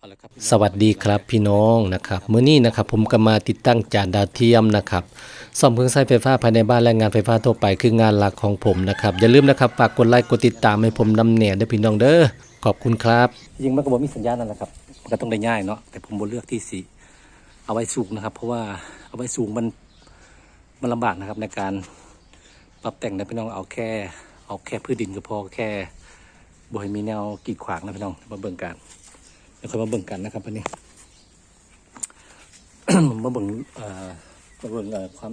เอาละครับสวัสดีครับพี่น้องนะครับมื้อนี้นะครับผมก็มาติดตั้งจานดาวเทียมนะครับซ่อมเครื่องใช้ไฟฟ้าภายในบ้านและงานไฟฟ้าทั่วไปคืองานหลักของผมนะครับอย่าลืมนะครับฝากกดไลค์กดติดตามให้ผมนำเนียด้วยพี่น้องเด้อขอบคุณครับจริงๆมันก็บอกมีสัญญาณนั่นแหละครับมันก็ต้องได้ง่ายเนาะแต่ผมบนเลือกที่สีเอาไว้สูงนะครับ เพราะว่าเอาไว้สูงมันมันลำบากนะครับในการปรับแต่งนะพี่น้องเอาแค่เอาแค่พื้นดินก็พอแค่บ่ให้มีแนวกีดขวางนะพี่น้องมาเบิ่งกัน เดี๋ยวค่อยมาเบิ่งกันนะครับวันนี้มาเบิ่งเอ่อมาเบิ่งเอ่อความ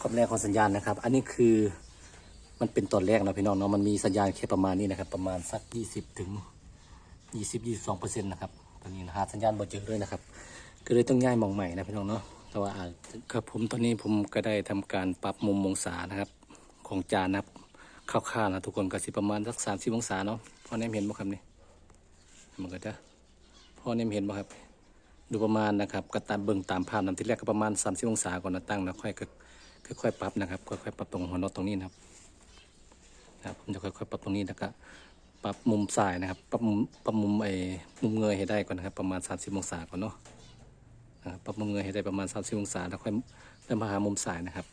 ความแรงของสัญญาณนะครับ อันนี้คือมันเป็นตอนแรกนะพี่น้องเนาะมันมีสัญญาณแค่ประมาณนี้นะครับ ประมาณสักยี่สิบถึงยี่สิบยี่สิบสองเปอร์เซ็นต์นะครับตอนนี้หาสัญญาณบ่เจอเลยนะครับ ก็เลยต้องย้ายมองใหม่นะพี่น้องเนาะแต่ว่าอาครับผมตอนนี้ผมก็ได้ทำการปรับมุมองศานะครับ ของจานนะครับคร่าวๆนะทุกคนก็สิประมาณสักสามสิบองศาเนาะพอแนมเห็นบ่ครับนี่มันก็จะ พอแนมเห็นบ่ครับ ดูประมาณนะครับก็ตามเบิ่งตามภาพนำที่แรกก็ประมาณ 30 องศาก่อนนะตั้งแล้วค่อยก็ค่อยๆปรับนะครับค่อยๆปรับตรงหัวน็อตตรงนี้นะครับนะครับผมจะค่อยๆปรับตรงนี้แล้วก็ปรับมุมซ้ายนะครับ ปรับมุมปรับมุมไอ้มุมเงยให้ได้ก่อนนะครับ ประมาณ 30 องศาก่อนเนาะปรับมุมเงยให้ได้ประมาณ 30 องศาแล้วค่อยแล้วมาหามุมซ้ายนะครับ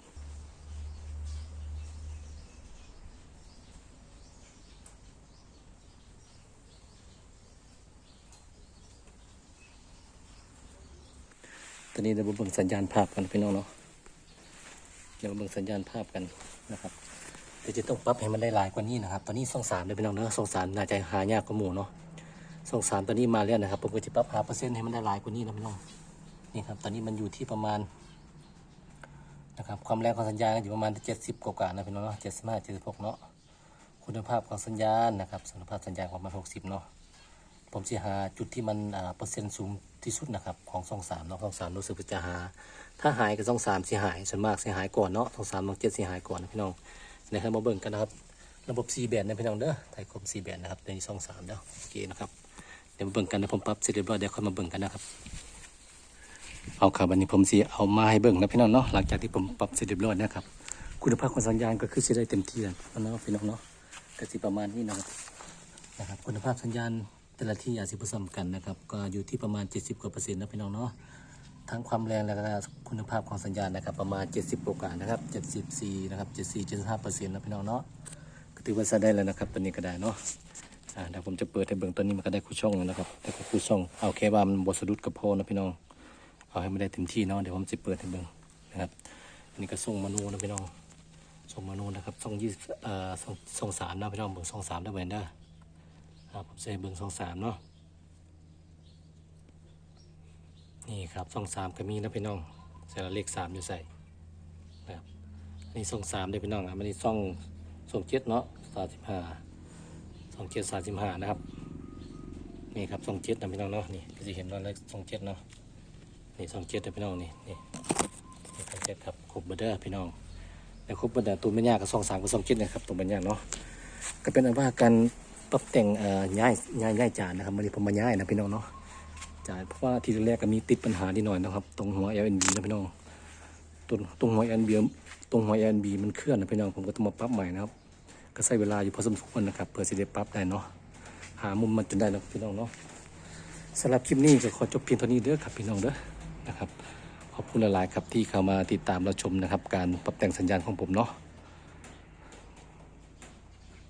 อนนี้เรามาเบิ่งสัญญาณภาพกันพี่น้องเนาะ เดี๋ยวเบิ่งสัญญาณภาพกันนะครับเดี๋ยวจะต้องปรับให้มันได้หลายกว่านี้นะครับ ตอนนี้สองสามเลยพี่น้องเนาะสองสามน่าจะหายากกว่าหมูเนาะสองสามตอนนี้มาแล้วนะครับ ผมก็จะปรับหาเปอร์เซ็นต์ให้มันได้หลายกว่านี้นะพี่น้อง นี่ครับ ตอนนี้มันอยู่ที่ประมาณนะครับความแรงของสัญญาณอยู่ประมาณเจ็ดสิบกว่าๆนะพี่น้องเนาะเจ็ดสิบห้าเจ็ดสิบหกเนาะคุณภาพของสัญญาณนะครับคุณภาพสัญญาณประมาณหกสิบเนาะ ผมจะหาจุดที่มันเปอร์เซ็นต์สูงที่สุดนะครับของสองสามเนาะสองสามรู้สึกว่าจะหา ถ้าหายกับสองสามเสียหายส่วนมากเสียหายก่อนเนาะสองสามบางเจ็ดเสียหายก่อนนะพี่น้องนะครับมาเบิ่งกันนะครับ ระบบ C แบนนะพี่น้องเด้อไทยคม C แบนนะครับในสองสามเด้อโอเคนะครับเดี๋ยวมาเบิ่งกันนะผมปรับเสร็จเรียบร้อยเดี๋ยวค่อยมาเบิ่งกันนะครับเอาครับวันนี้ผมสีเอามาให้เบิ่งนะพี่น้องเนาะหลังจากที่ผมปรับเสร็จเรียบร้อยนะครับคุณภาพของสัญญาณก็คือสิได้เต็มที่แล้วนะพี่น้องเนาะก็สิประมาณนี้นะครับนะครับ คุณภาพสัญญาณ แต่ละที่อาจจะผสมกันนะครับ ก็อยู่ที่ประมาณ 70กว่าเปอร์เซ็นต์นะพี่น้องเนาะทั้งความแรงและก็คุณภาพของสัญญาณนะครับ ประมาณ 70กว่านะครับ74นะครับ74 75เปอร์เซ็นต์นะพี่น้องเนาะก็ถือว่าใช้ได้แล้วนะครับตัวนี้ก็ได้เนาะอ่าเดี๋ยวผมจะเปิดให้เบิ่งตัวนี้มันก็ได้คู่ช่องแล้วนะครับแต่คู่ช่องเอาแค่ว่ามันบสะดุดกับโพนะพี่น้องเอาให้ไมันได้เต็มที่เนาะเดี๋ยวผมจะเปิดให้เบิ่งนะครับอันนี้ก็ส่งมานูนะพี่น้องส่งมานูนะครับส่งยี่เอ่อส่งส่งสามนะพี่น้องเบิ่งส่งสามได้เวนเด้อ ครับผมใส่เบิ้งสองสามเนาะนี่ครับสองสามก็มีนะพี่น้องใส่ละเลขสามอยู่ใส่นะครับอันนี่สองสามเด้พี่น้องอะมันนี่สองสองเจ็ดเนาะสามสิบห้าสองเจ็ดสามสิบห้านะครับนี่ครับสองเจ็ดนะพี่น้องเนาะนี่ก็จะเห็นว่าเลขสองเจ็ดเนาะนี่สองเจ็ดนะพี่น้องนี่นี่สองเจ็ดครับครบเบอร์เดอร์พี่น้องแต่ครบเบอร์เดอร์ตัวไม่ยากก็สองสามก็สองเจ็ดนะครับตัวมันยากเนาะก็เป็นอันว่าการ ปรับแต่งเอ่อย้ายย้ายย้ายจานนะครับมันนี้ผมมาย้ายนะพี่น้องเนาะจานเพราะว่าทีแรกก็มีติดปัญหานิดหน่อยนะครับ ตรงหัว LNB นะพี่น้องตรงตรงหัว LNB ตรงหัว LNB มันเคลื่อนนะพี่น้องผมก็ต้องมาปรับใหม่นะครับ ก็ใช้เวลาอยู่พอสมควรนะครับเพื่อจะได้ปรับได้เนาะหามุมมันจนได้นะพี่น้องเนาะสำหรับคลิปนี้ก็ขอจบเพียงเท่านี้เด้อครับพี่น้องเด้อนะครับขอบคุณหลายๆครับที่เข้ามาติดตามเราชมนะครับ การปรับแต่งสัญญาณของผมเนาะ